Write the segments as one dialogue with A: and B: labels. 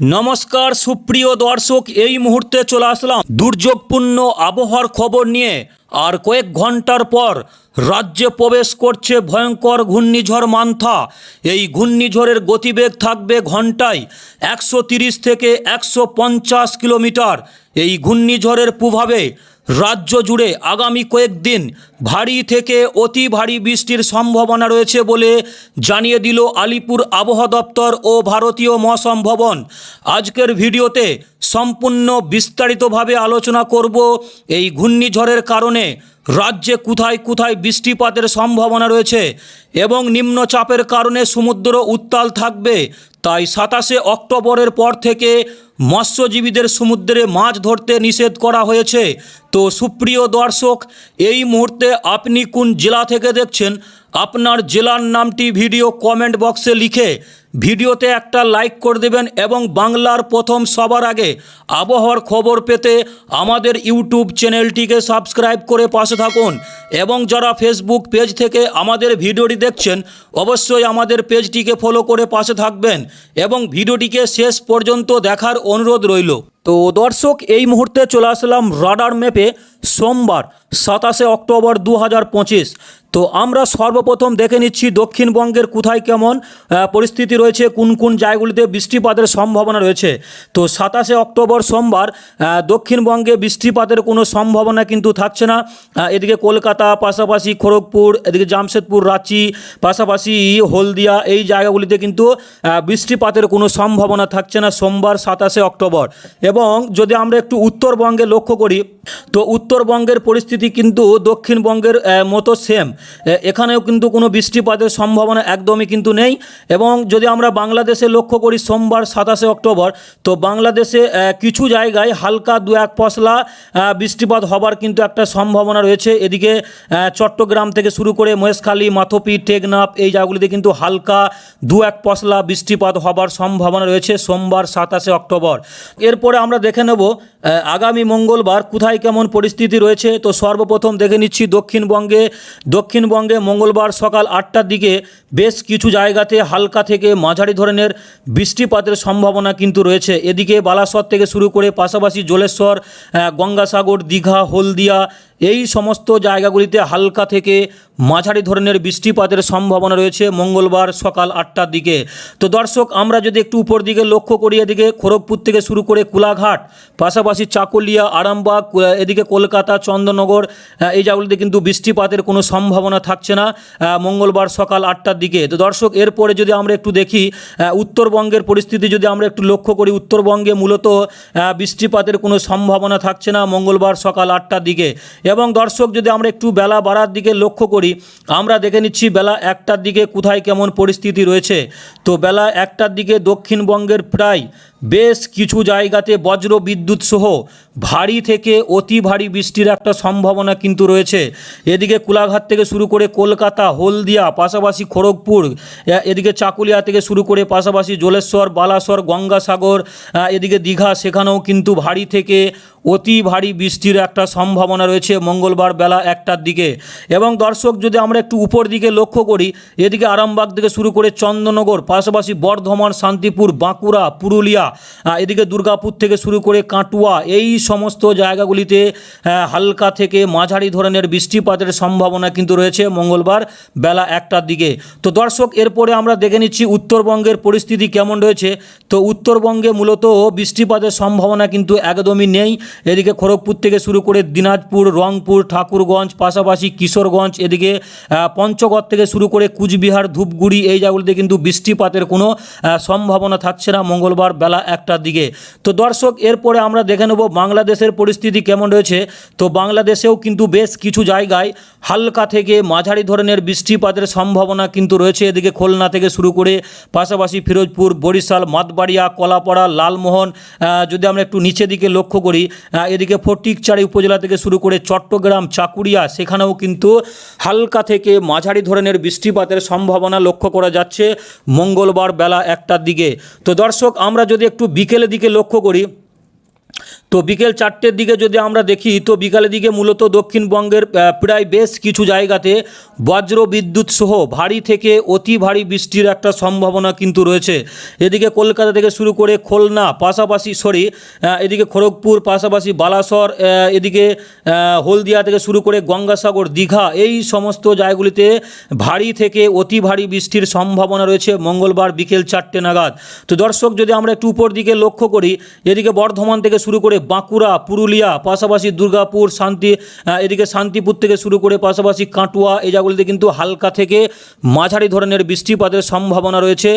A: নমস্কার, সুপ্রিয় দর্শক, এই মুহূর্তে চলে আসলাম দুর্যোগপূর্ণ আবহাওয়ার খবর নিয়ে। আর কয়েক ঘণ্টার পর রাজ্যে প্রবেশ করছে ভয়ঙ্কর ঘূর্ণিঝড় মান্থা। এই ঘূর্ণিঝড়ের গতিবেগ থাকবে ঘন্টায় একশো থেকে একশো পঞ্চাশ কিলোমিটার। এই ঘূর্ণিঝড়ের প্রভাবে রাজ্য জুড়ে আগামী কয়েকদিন ভারী থেকে অতি ভারী বৃষ্টির সম্ভাবনা রয়েছে বলে জানিয়ে দিল আলিপুর আবহাওয়া দপ্তর ও ভারতীয় মৌসম ভবন। আজকের ভিডিওতে সম্পূর্ণ বিস্তারিতভাবে আলোচনা করব এই ঘূর্ণিঝড়ের কারণে রাজ্যে কোথায় কোথায় বৃষ্টিপাতের সম্ভাবনা রয়েছে এবং নিম্নচাপের কারণে সমুদ্র উত্তাল থাকবে তাই সাতাশে অক্টোবরের পর থেকে মৎস্যজীবীদের সমুদ্রে মাছ ধরতে নিষেধ করা হয়েছে। তো সুপ্রিয় দর্শক, এই মুহূর্তে আপনি কোন জেলা থেকে দেখছেন? আপনার জেলার নামটি ভিডিও কমেন্ট বক্সে লিখে ভিডিওতে একটা লাইক করে দেবেন এবং বাংলার প্রথম সবার আগে আবহাওয়ার খবর পেতে আমাদের ইউটিউব চ্যানেলটিকে সাবস্ক্রাইব করে পাশে থাকুন। এবং যারা ফেসবুক পেজ থেকে আমাদের ভিডিওটি দেখছেন, অবশ্যই আমাদের পেজটিকে ফলো করে পাশে থাকবেন এবং ভিডিওটিকে শেষ পর্যন্ত দেখার অনুরোধ রইল। তো দর্শক, এই মুহূর্তে চলে আসলাম রাডার ম্যাপে সোমবার, সাতাশে অক্টোবর দু হাজার পঁচিশ। তো আমরা সর্বপ্রথম দেখে নিচ্ছি দক্ষিণবঙ্গের কোথায় কেমন পরিস্থিতি রয়েছে, কোন কোন জায়গাগুলিতে বৃষ্টিপাতের সম্ভাবনা রয়েছে। তো সাতাশে অক্টোবর সোমবার দক্ষিণবঙ্গে বৃষ্টিপাতের কোনো সম্ভাবনা কিন্তু থাকছে না। এদিকে কলকাতা, পাশাপাশি খড়গপুর, এদিকে জামশেদপুর, রাঁচি, পাশাপাশি হলদিয়া, এই জায়গাগুলিতে কিন্তু বৃষ্টিপাতের কোনো সম্ভাবনা থাকছে না সোমবার, সাতাশে অক্টোবর। এবং যদি আমরা একটু উত্তরবঙ্গে লক্ষ্য করি, তো উত্তরবঙ্গের পরিস্থিতি কিন্তু দক্ষিণবঙ্গের মতো সেম এখানেও কিন্তু কোনো বৃষ্টিপাতের সম্ভাবনা একদমই কিন্তু নেই। এবং যদি আমরা বাংলাদেশে লক্ষ্য করি, সোমবার সাতাশে অক্টোবর, তো বাংলাদেশে কিছু জায়গায় হালকা দু এক পশলা বৃষ্টিপাত হবার কিন্তু একটা সম্ভাবনা রয়েছে। এদিকে চট্টগ্রাম থেকে শুরু করে মহেশখালী, মাথপি, টেকনাফ এই জায়গাগুলিতে কিন্তু হালকা দু এক পশলা বৃষ্টিপাত হবার সম্ভাবনা রয়েছে সোমবার সাতাশে অক্টোবর। এরপরে আমরা দেখে নেব আগামী মঙ্গলবার কোথায় কেমন পরিস্থিতি রয়েছে। তো সর্বপ্রথম দেখে নিচ্ছি দক্ষিণবঙ্গে। দক্ষিণবঙ্গে মঙ্গলবার সকাল আটটার দিকে বেশ কিছু জায়গাতে হালকা থেকে মাঝারি ধরনের বৃষ্টিপাতের সম্ভাবনা কিন্তু রয়েছে। এদিকে বালাসর থেকে শুরু করে পাশাপাশি জলেশ্বর গঙ্গাসাগর, দীঘা, হলদিয়া এই সমস্ত জায়গাগুলিতে হালকা থেকে মাঝারি ধরনের বৃষ্টিপাতের সম্ভাবনা রয়েছে মঙ্গলবার সকাল আটটার দিকে। তো দর্শক, আমরা যদি একটু উপর দিকে লক্ষ্য করি, এদিকে খড়গপুর থেকে শুরু করে কুলাঘাট, পাশাপাশি চাকুলিয়া, আরামবাগ এদিকে কলকাতা চন্দ্রনগর এই জায়গাগুলিতে কিন্তু বৃষ্টিপাতের কোনো সম্ভাবনা থাকছে না মঙ্গলবার সকাল আটটার দিকে। তো দর্শক, এরপরে যদি আমরা একটু দেখি উত্তরবঙ্গের পরিস্থিতি যদি আমরা একটু লক্ষ্য করি, উত্তরবঙ্গে মূলত বৃষ্টিপাতের কোনো সম্ভাবনা থাকছে না মঙ্গলবার সকাল আটটার দিকে। এবং দর্শক, যদি আমরা একটু বেলা বাড়ার দিকে লক্ষ্য করি, আমরা দেখে নিচ্ছি বেলা একটার দিকে কোথায় কেমন পরিস্থিতি রয়েছে। তো বেলা একটার দিকে দক্ষিণবঙ্গের প্রায় বেশ কিছু জায়গাতে বজ্র বিদ্যুৎ সহ ভারী থেকে অতি ভারী বৃষ্টির একটা সম্ভাবনা কিন্তু রয়েছে। এদিকে কোলাঘাট থেকে শুরু করে কলকাতা, হলদিয়া, পাশাপাশি খড়গপুর এদিকে চাকুলিয়া থেকে শুরু করে পাশাপাশি জলেশ্বর, বালাসর, গঙ্গাসাগর এদিকে দীঘা, সেখানেও কিন্তু ভারী থেকে অতি ভারী বৃষ্টির একটা সম্ভাবনা রয়েছে মঙ্গলবার বেলা একটার দিকে। এবং দর্শক, যদি আমরা একটু উপর দিকে লক্ষ্য করি, এদিকে আরামবাগ থেকে শুরু করে চন্দননগর, পাশাপাশি বর্ধমান, শান্তিপুর, বাঁকুড়া, পুরুলিয়া এদিকে দুর্গাপুর থেকে শুরু করে কাটুয়া, এই সমস্ত জায়গাগুলিতে হালকা থেকে মাঝারি ধরনের বৃষ্টিপাতের সম্ভাবনা কিন্তু রয়েছে মঙ্গলবার বেলা একটার দিকে। তো দর্শক, এরপরে আমরা দেখে নিচ্ছি উত্তরবঙ্গের পরিস্থিতি কেমন রয়েছে। তো উত্তরবঙ্গে মূলত বৃষ্টিপাতের সম্ভাবনা কিন্তু একদমই নেই। এদিকে খড়গপুর থেকে শুরু করে দিনাজপুর, রংপুর, ঠাকুরগঞ্জ, পাশাপাশি কিশোরগঞ্জ, এদিকে পঞ্চগড় থেকে শুরু করে কুচবিহার, ধূপগুড়ি, এই জায়গাগুলিতে কিন্তু বৃষ্টিপাতের কোনো সম্ভাবনা থাকছে না মঙ্গলবার বেলা একটার দিকে। তো দর্শক, এরপরে আমরা দেখে নেব বাংলাদেশের পরিস্থিতি কেমন রয়েছে। তো বাংলাদেশেও কিন্তু বেশ কিছু জায়গায় হালকা থেকে মাঝারি ধরনের বৃষ্টিপাতের সম্ভাবনা কিন্তু রয়েছে। এদিকে খুলনা থেকে শুরু করে পাশাপাশি ফিরোজপুর, বরিশাল, মাতবাড়িয়া, কলাপাড়া, লালমোহন যদি আমরা একটু নিচে দিকে লক্ষ্য করি এদিকে ফটিকচারি উপজেলা থেকে শুরু করে চট্টগ্রাম, চাকুরিয়া, সেখানেও কিন্তু হালকা থেকে মাঝারি ধরনের বৃষ্টিপাতের সম্ভাবনা লক্ষ্য করা যাচ্ছে মঙ্গলবার বেলা একটার দিকে। তো দর্শক, আমরা যদি একটু বিকেলের দিকে লক্ষ্য করি। তো বিকেল চারটের দিকে যদি আমরা দেখি, তো বিকালের দিকে মূলত দক্ষিণবঙ্গের প্রায় বেশ কিছু জায়গাতে বজ্র বিদ্যুৎ সহ ভারী থেকে অতি ভারী বৃষ্টির একটা সম্ভাবনা কিন্তু রয়েছে। এদিকে কলকাতা থেকে শুরু করে খুলনা, পাশাপাশি সরি এদিকে খড়গপুর, পাশাপাশি বালাসর এদিকে হলদিয়া থেকে শুরু করে গঙ্গাসাগর, দীঘা, এই সমস্ত জায়গাগুলিতে ভারী থেকে অতি ভারী বৃষ্টির সম্ভাবনা রয়েছে মঙ্গলবার বিকেল চারটে নাগাদ। তো দর্শক, যদি আমরা একটু উপর দিকে লক্ষ্য করি, এদিকে বর্ধমান থেকে শুরু করে বাঁকুড়া, পুরুলিয়া, পাশাপাশি দুর্গাপুর, শান্তি এদিকে শান্তিপুর থেকে শুরু করে পাশাপাশি কাটুয়া, এই জায়গাগুলিতে কিন্তু হালকা থেকে মাঝারি ধরনের বৃষ্টিপাতের সম্ভাবনা রয়েছে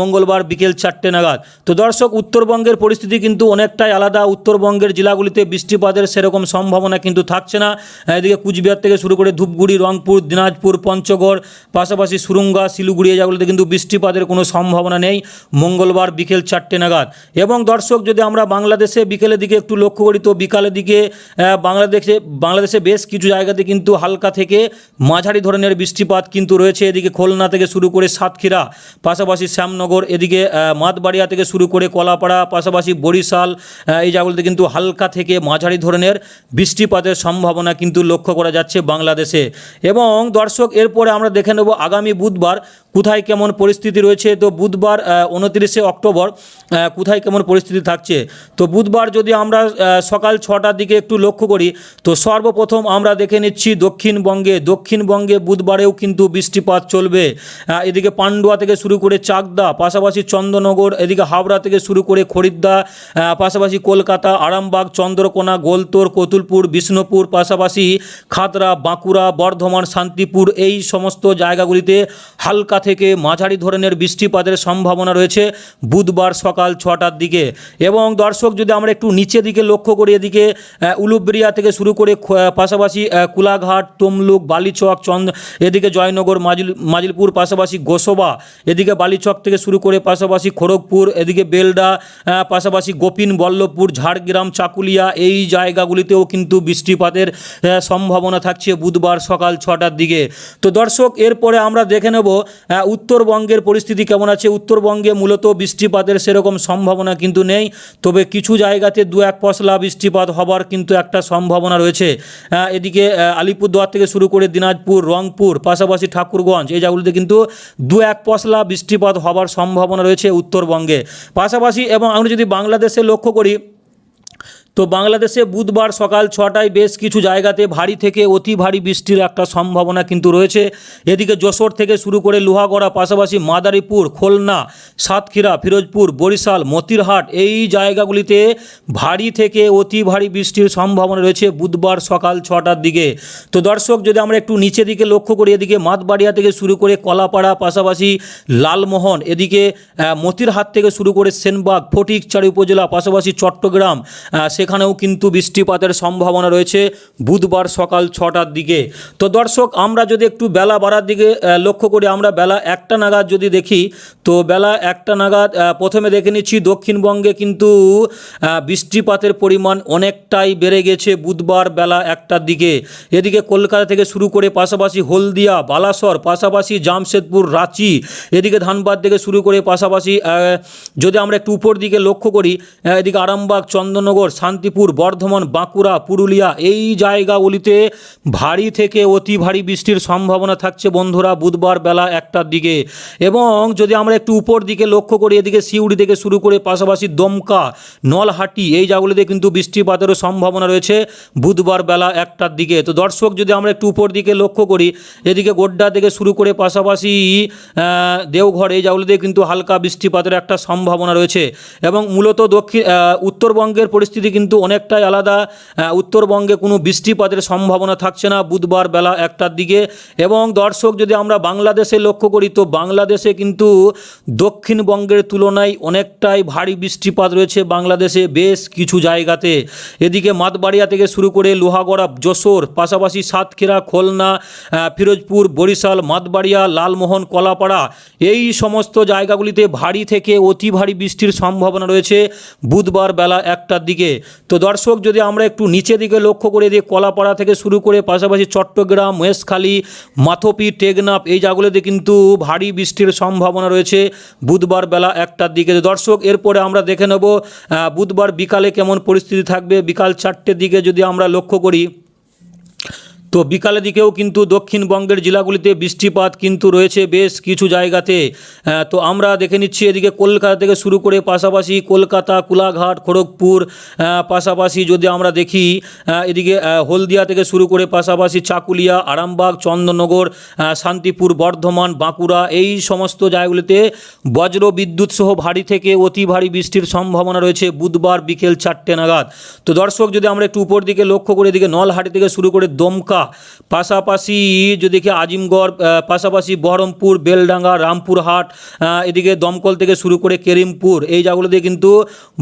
A: মঙ্গলবার বিকেল চারটে নাগাদ। তো দর্শক, উত্তরবঙ্গের পরিস্থিতি কিন্তু অনেকটাই আলাদা। উত্তরবঙ্গের জেলাগুলিতে বৃষ্টিপাতের সেরকম সম্ভাবনা কিন্তু থাকছে না। এদিকে কুচবিহার থেকে শুরু করে ধূপগুড়ি, রংপুর, দিনাজপুর, পঞ্চগড়, পাশাপাশি সুরুঙ্গা, শিলিগুড়ি, এই জায়গাগুলিতে কিন্তু বৃষ্টিপাতের কোনো সম্ভাবনা নেই মঙ্গলবার বিকেল চারটে নাগাদ। এবং দর্শক, যদি আমরা বাংলাদেশে বিকেলের দিকে একটু লক্ষ্য করি তো বিকালের দিকে বাংলাদেশে বাংলাদেশে বেশ কিছু জায়গাতে কিন্তু হালকা থেকে মাঝারি ধরনের বৃষ্টিপাত কিন্তু রয়েছে। এদিকে খুলনা থেকে শুরু করে সাতক্ষীরা, পাশাপাশি শ্যামনগর, এদিকে মাতবাড়িয়া থেকে শুরু করে কলাপাড়া, পাশাপাশি বরিশাল এই জায়গাগুলিতে কিন্তু হালকা থেকে মাঝারি ধরনের বৃষ্টিপাতের সম্ভাবনা কিন্তু লক্ষ্য করা যাচ্ছে বাংলাদেশে। এবং দর্শক, এরপরে আমরা দেখে নেব আগামী বুধবার কোথায় কেমন পরিস্থিতি রয়েছে? তো বুধবার উনত্রিশে অক্টোবর কোথায় কেমন পরিস্থিতি থাকছে? তো বুধবার যদি আমরা সকাল ছটার দিকে একটু লক্ষ্য করি, তো সর্বপ্রথম আমরা দেখে নিচ্ছি দক্ষিণবঙ্গে। দক্ষিণবঙ্গে বুধবারেও কিন্তু বৃষ্টিপাত চলবে। এদিকে পান্ডুয়া থেকে শুরু করে চাকদা, পাশাপাশি চন্দ্রনগর, এদিকে হাওড়া থেকে শুরু করে খরিদ্দা পাশাপাশি কলকাতা, আরামবাগ, চন্দ্রকোনা, গোলতোর, কতুলপুর, বিষ্ণুপুর, পাশাপাশি খাতরা, বাঁকুড়া, বর্ধমান, শান্তিপুর, এই সমস্ত জায়গাগুলিতে হালকা থেকে মাঝারি ধরনের বৃষ্টিপাতের সম্ভাবনা রয়েছে বুধবার সকাল ছটার দিকে। এবং দর্শক যদি আমরা একটু নিচে দিকে লক্ষ্য করি এদিকে আহ, উলুবেড়িয়া থেকে শুরু করে পাশাপাশি কুলাঘাট তমলুক বালিচক চন্দ এদিকে জয়নগর মাজিল মাজিলপুর পাশাপাশি গোসবা এদিকে বালিচক থেকে শুরু করে পাশাপাশি খড়গপুর এদিকে বেলডা পাশাপাশি গোপিন বল্লভপুর ঝাড়গ্রাম চাকুলিয়া এই জায়গাগুলিতেও কিন্তু বৃষ্টিপাতের সম্ভাবনা থাকছে বুধবার সকাল ছটার দিকে। তো দর্শক এরপরে আমরা দেখে নেব উত্তরবঙ্গের পরিস্থিতি কেমন আছে? উত্তরবঙ্গে মূলত বৃষ্টিপাতের সেরকম সম্ভাবনা কিন্তু নেই তবে কিছু জায়গাতে দু এক পশলা বৃষ্টিপাত হবার কিন্তু একটা সম্ভাবনা রয়েছে। আহ, এদিকে আলিপুরদুয়ার থেকে শুরু করে দিনাজপুর রংপুর পাশাপাশি ঠাকুরগঞ্জ এই জায়গাগুলিতে কিন্তু দু এক পশলা বৃষ্টিপাত হবার সম্ভাবনা রয়েছে উত্তরবঙ্গে। পাশাপাশি এবং আমরা যদি বাংলাদেশে লক্ষ্য করি তো বাংলাদেশে বুধবার সকাল ছটায় বেশ কিছু জায়গাতে ভারী থেকে অতি ভারী বৃষ্টির একটা সম্ভাবনা কিন্তু রয়েছে। এদিকে যশোর থেকে শুরু করে লোহাগড়া পাশাপাশি মাদারীপুর খুলনা সাতক্ষীরা ফিরোজপুর বরিশাল মতিরহাট এই জায়গাগুলিতে ভারী থেকে অতি ভারী বৃষ্টির সম্ভাবনা রয়েছে বুধবার সকাল ছটার দিকে। তো দর্শক যদি আমরা একটু নিচে দিকে লক্ষ্য করি এদিকে মাতবাড়িয়া থেকে শুরু করে কলাপাড়া পাশাপাশি লালমোহন এদিকে মতিরহাট থেকে শুরু করে সেনবাগ ফটিকচারি উপজেলা পাশাপাশি চট্টগ্রাম আহ, সেখানেও কিন্তু বৃষ্টিপাতের সম্ভাবনা রয়েছে বুধবার সকাল ছটার দিকে। তো দর্শক, আমরা যদি একটু বেলা বাড়ার দিকে লক্ষ্য করি, আমরা বেলা একটা নাগাদ যদি দেখি, তো বেলা একটা নাগাদ প্রথমে দেখে নিচ্ছি দক্ষিণবঙ্গে কিন্তু বৃষ্টিপাতের পরিমাণ অনেকটাই বেড়ে গেছে বুধবার বেলা একটার দিকে। এদিকে কলকাতা থেকে শুরু করে পাশাপাশি হলদিয়া, বালাসর, পাশাপাশি জামশেদপুর, রাঁচি, এদিকে ধানবাদ থেকে শুরু করে পাশাপাশি যদি আমরা একটু উপর দিকে লক্ষ্য করি এদিকে আরামবাগ, চন্দননগর শান্তিপুর, বর্ধমান, বাঁকুড়া, পুরুলিয়া এই জায়গাগুলিতে ভারী থেকে অতি ভারী বৃষ্টির সম্ভাবনা থাকছে বন্ধুরা বুধবার বেলা একটার দিকে। এবং যদি আমরা একটু উপর দিকে লক্ষ্য করি, এদিকে সিউড়ি থেকে শুরু করে পাশাপাশি দমকা, নলহাটি এই জায়গাগুলিতে কিন্তু বৃষ্টিপাতেরও সম্ভাবনা রয়েছে বুধবার বেলা একটার দিকে। তো দর্শক, যদি আমরা একটু উপর দিকে লক্ষ্য করি, এদিকে গোড্ডা থেকে শুরু করে পাশাপাশি দেওঘর এই জায়গাগুলিতে কিন্তু হালকা বৃষ্টিপাতের একটা সম্ভাবনা রয়েছে। এবং মূলত দক্ষিণ উত্তরবঙ্গের পরিস্থিতি কিন্তু অনেকটাই আলাদা উত্তরবঙ্গে কোনো বৃষ্টিপাতের সম্ভাবনা থাকছে না বুধবার বেলা একটার দিকে। এবং দর্শক, যদি আমরা বাংলাদেশে লক্ষ্য করি, তো বাংলাদেশে কিন্তু দক্ষিণবঙ্গের তুলনায় অনেকটাই ভারী বৃষ্টিপাত রয়েছে বাংলাদেশে বেশ কিছু জায়গাতে। এদিকে মাতবাড়িয়া থেকে শুরু করে লোহাগড়া, যশোর, পাশাপাশি সাতক্ষীরা, খুলনা ফিরোজপুর, বরিশাল, মাতবাড়িয়া, লালমোহন, কলাপাড়া, এই সমস্ত জায়গাগুলিতে ভারী থেকে অতি ভারী বৃষ্টির সম্ভাবনা রয়েছে বুধবার বেলা একটার দিকে। তো দর্শক, যদি আমরা একটু নিচে দিকে লক্ষ্য করে দিই কলাপাড়া থেকে শুরু করে পাশাপাশি চট্টগ্রাম মহেশখালী মাথপি, টেকনাফ, এই জায়গাগুলোতে কিন্তু ভারী বৃষ্টির সম্ভাবনা রয়েছে বুধবার বেলা একটার দিকে। দর্শক, এরপরে আমরা দেখে নেব বুধবার বিকালে কেমন পরিস্থিতি থাকবে? বিকাল চারটের দিকে যদি আমরা লক্ষ্য করি তো বিকালের দিকেও কিন্তু দক্ষিণবঙ্গের জেলাগুলিতে বৃষ্টিপাত কিন্তু রয়েছে বেশ কিছু জায়গাতে। তো আমরা দেখে নিচ্ছি এদিকে কলকাতা থেকে শুরু করে পাশাপাশি কলকাতা, কোলাঘাট, খড়গপুর পাশাপাশি যদি আমরা দেখি এদিকে হলদিয়া থেকে শুরু করে পাশাপাশি চাকুলিয়া, আরামবাগ, চন্দননগর শান্তিপুর, বর্ধমান, বাঁকুড়া এই সমস্ত জায়গাগুলিতে বজ্র বিদ্যুৎ সহ ভারী থেকে অতি ভারী বৃষ্টির সম্ভাবনা রয়েছে বুধবার বিকেল চারটে নাগাদ। তো দর্শক যদি আমরা একটু উপর দিকে লক্ষ্য করে, এদিকে নলহাটি থেকে শুরু করে দমকা পাশাপাশি যদি দেখি আজিমগড় পাশাপাশি বহরমপুর, বেলডাঙ্গা, রামপুরহাট এদিকে দমকল থেকে শুরু করে কেরিমপুর, এই জায়গাগুলোতে কিন্তু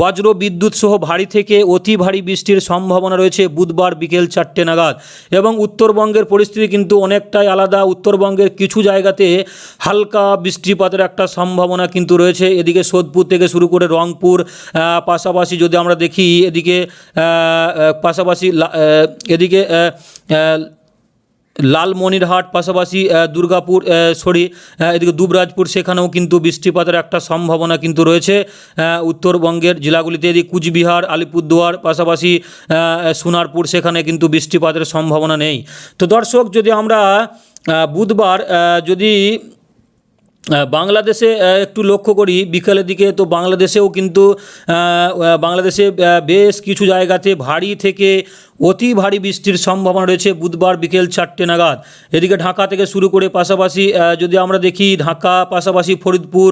A: বজ্র বিদ্যুৎ সহ ভারী থেকে অতি ভারী বৃষ্টির সম্ভাবনা রয়েছে বুধবার বিকেল চারটে নাগাদ। এবং উত্তরবঙ্গের পরিস্থিতি কিন্তু অনেকটাই আলাদা। উত্তরবঙ্গের কিছু জায়গাতে হালকা বৃষ্টিপাতের একটা সম্ভাবনা কিন্তু রয়েছে। এদিকে সোদপুর থেকে শুরু করে রংপুর পাশাপাশি যদি আমরা দেখি এদিকে পাশাপাশি এদিকে লালমনিরহাট পাশাপাশি দুর্গাপুর সরি এদিকে দুবরাজপুর, সেখানেও কিন্তু বৃষ্টিপাতের একটা সম্ভাবনা কিন্তু রয়েছে। উত্তরবঙ্গের জেলাগুলিতে এদিকে কুচবিহার, আলিপুরদুয়ার, পাশাপাশি সোনারপুর, সেখানে কিন্তু বৃষ্টিপাতের সম্ভাবনা নেই। তো দর্শক, যদি আমরা বুধবার যদি বাংলাদেশে একটু লক্ষ্য করি বিকালের দিকে। তো বাংলাদেশেও কিন্তু বাংলাদেশে বেশ কিছু জায়গাতে ভারী থেকে অতি ভারী বৃষ্টির সম্ভাবনা রয়েছে বুধবার বিকেল চারটে নাগাদ। এদিকে ঢাকা থেকে শুরু করে পাশাপাশি যদি আমরা দেখি ঢাকা পাশাপাশি ফরিদপুর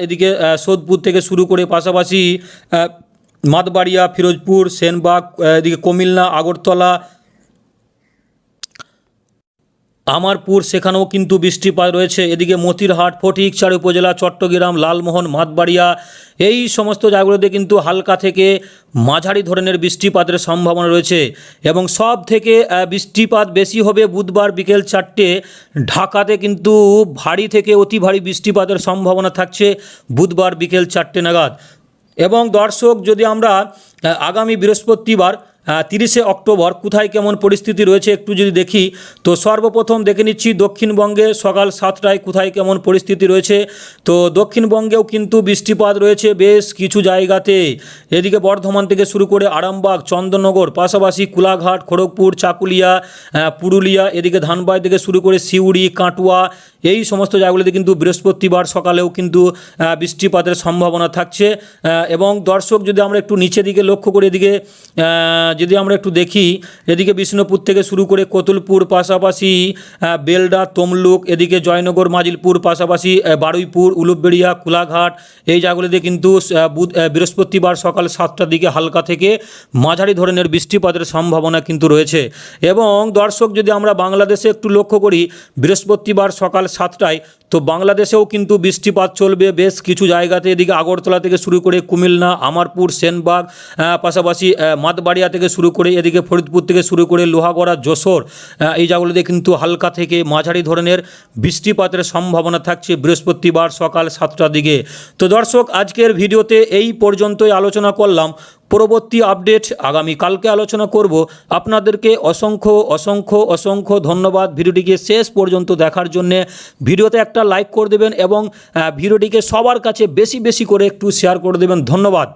A: এদিকে সোদপুর থেকে শুরু করে পাশাপাশি আহ, মাতবাড়িয়া ফিরোজপুর সেনবাগ এদিকে কুমিল্লা আগরতলা আমারপুর, সেখানেও কিন্তু বৃষ্টিপাত রয়েছে। এদিকে মতিরহাট ফটিকচার উপজেলা, চট্টগ্রাম, লালমোহন, মাতবাড়িয়া, এই সমস্ত জায়গাগুলোতে কিন্তু হালকা থেকে মাঝারি ধরনের বৃষ্টিপাতের সম্ভাবনা রয়েছে এবং সব থেকে বৃষ্টিপাত বেশি হবে বুধবার বিকেল চারটে। ঢাকাতে কিন্তু ভারী থেকে অতি ভারী বৃষ্টিপাতের সম্ভাবনা থাকছে বুধবার বিকেল চারটে নাগাদ। এবং দর্শক, যদি আমরা আগামী বৃহস্পতিবার তিরিশে অক্টোবর, কোথায় কেমন পরিস্থিতি রয়েছে একটু যদি দেখি, তো সর্বপ্রথম দেখে নিচ্ছি দক্ষিণবঙ্গে সকাল সাতটায় কোথায় কেমন পরিস্থিতি রয়েছে। তো দক্ষিণবঙ্গেও কিন্তু বৃষ্টিপাত রয়েছে বেশ কিছু জায়গাতে। এদিকে বর্ধমান থেকে শুরু করে আরামবাগ, চন্দননগর, পাশাপাশি কুলাঘাট, খড়গপুর, চাকুলিয়া পুরুলিয়া, এদিকে ধানবাদ থেকে শুরু করে সিউড়ি, কাটুয়া এই সমস্ত জায়গাগুলিতে কিন্তু বৃহস্পতিবার সকালেও কিন্তু বৃষ্টিপাতের সম্ভাবনা থাকছে। এবং দর্শক যদি আমরা একটু নিচের দিকে লক্ষ্য করে এদিকে যদি আমরা একটু দেখি, এদিকে বিষ্ণুপুর থেকে শুরু করে কতুলপুর পাশাপাশি বেলডা, তমলুক, এদিকে জয়নগর, মাজিলপুর পাশাপাশি বারুইপুর, উলুবেড়িয়া, কোলাঘাট, এই জায়গাগুলিতে কিন্তু বৃহস্পতিবার সকাল সাতটার দিকে হালকা থেকে মাঝারি ধরনের বৃষ্টিপাতের সম্ভাবনা কিন্তু রয়েছে। এবং দর্শক যদি আমরা বাংলাদেশে একটু লক্ষ্য করি, বৃহস্পতিবার সকাল সাতটায়। তো বাংলাদেশেও কিন্তু বৃষ্টিপাত চলবে, বেশ কিছু জায়গাতে এদিকে আগরতলা থেকে শুরু করে কুমিল্লা, আমারপুর, সেনবাগ পাশাপাশি মাতবাড়িয়া থেকে শুরু করে এদিকে ফরিদপুর থেকে শুরু করে লোহাগড়া, যশোর এই জায়গাগুলোতে কিন্তু হালকা থেকে মাঝারি ধরনের বৃষ্টিপাতের সম্ভাবনা থাকছে বৃহস্পতিবার সকাল সাতটার দিকে। তো দর্শক, আজকের ভিডিওতে এই পর্যন্তই আলোচনা করলাম। পরবর্তী আপডেট আগামী কালকে আলোচনা করব। আপনাদেরকে অসংখ্য অসংখ্য অসংখ্য ধন্যবাদ। ভিডিওটিকে শেষ পর্যন্ত দেখার জন্যে ভিডিওতে একটা লাইক করে দেবেন এবং ভিডিওটিকে সবার কাছে বেশি বেশি করে একটু শেয়ার করে দেবেন। ধন্যবাদ।